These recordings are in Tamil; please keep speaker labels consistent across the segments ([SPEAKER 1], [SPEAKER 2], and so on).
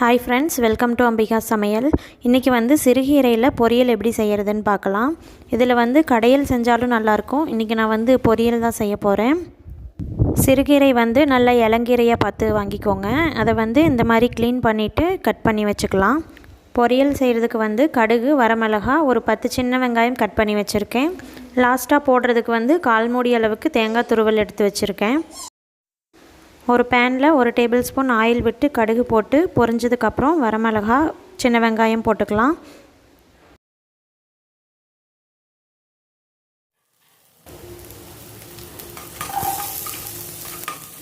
[SPEAKER 1] Hi friends welcome to Ambika சமையல் இன்றைக்கி வந்து சிறுகீரையில் பொரியல் எப்படி செய்கிறதுன்னு பார்க்கலாம். இதில் வந்து கடையில் செஞ்சாலும் நல்லாயிருக்கும் இன்றைக்கி நான் வந்து பொரியல் தான் செய்ய போகிறேன் சிறுகீரை வந்து நல்ல இளங்கீரையாக பார்த்து வாங்கிக்கோங்க. அதை வந்து இந்த மாதிரி க்ளீன் பண்ணிவிட்டு கட் பண்ணி வச்சுக்கலாம். பொரியல் செய்கிறதுக்கு வந்து கடுகு வரமிளகா ஒரு பத்து சின்ன வெங்காயம் கட் பண்ணி வச்சுருக்கேன். லாஸ்ட்டாக போடுறதுக்கு வந்து கால் மூடி அளவுக்கு தேங்காய் துருவல் எடுத்து வச்சுருக்கேன். ஒரு பேனில் ஒரு டேபிள் ஸ்பூன் ஆயில் விட்டு கடுகு போட்டு பொரிஞ்சதுக்கப்புறம் வரமிளகா சின்ன வெங்காயம் போட்டுக்கலாம்.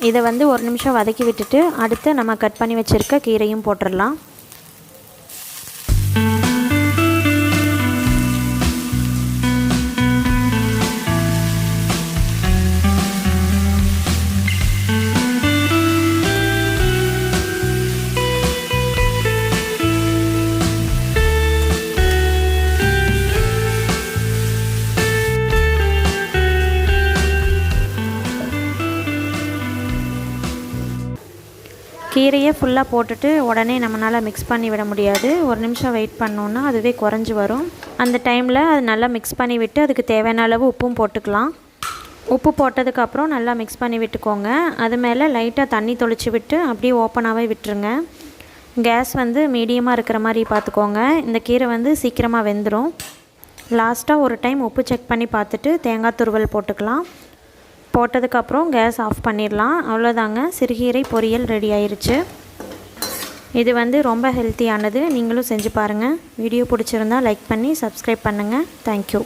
[SPEAKER 1] இதை வந்து ஒரு நிமிஷம் வதக்கி விட்டுட்டு அடுத்து நம்ம கட் பண்ணி வச்சுருக்க கீரையும் போட்டுடலாம். கீரையை ஃபுல்லாக போட்டுட்டு உடனே நம்மளால் மிக்ஸ் பண்ணி விட முடியாது. ஒரு நிமிஷம் வெயிட் பண்ணோன்னா அதுவே குறைஞ்சி வரும். அந்த டைமில் அது நல்லா மிக்ஸ் பண்ணி விட்டு அதுக்கு தேவையான அளவு உப்பும் போட்டுக்கலாம். உப்பு போட்டதுக்கப்புறம் நல்லா மிக்ஸ் பண்ணி விட்டுக்கோங்க. அது மேலே லைட்டாக தண்ணி தொளிச்சு விட்டு அப்படியே ஓப்பனாகவே விட்டுருங்க. கேஸ் வந்து மீடியமாக இருக்கிற மாதிரி பார்த்துக்கோங்க. இந்த கீரை வந்து சீக்கிரமாக வெந்துடும் லாஸ்ட்டாக ஒரு டைம் உப்பு செக் பண்ணி பார்த்துட்டு தேங்காய் துருவல் போட்டுக்கலாம். போட்டதுக்கப்புறம் கேஸ் ஆஃப் பண்ணிடலாம். அவ்வளோதாங்க. சிறுகீரை பொரியல் ரெடி ஆயிடுச்சு இது வந்து ரொம்ப ஹெல்த்தியானது. நீங்களும் செஞ்சு பாருங்கள் வீடியோ பிடிச்சிருந்தா லைக் பண்ணி சப்ஸ்கிரைப் பண்ணுங்கள் தேங்க்யூ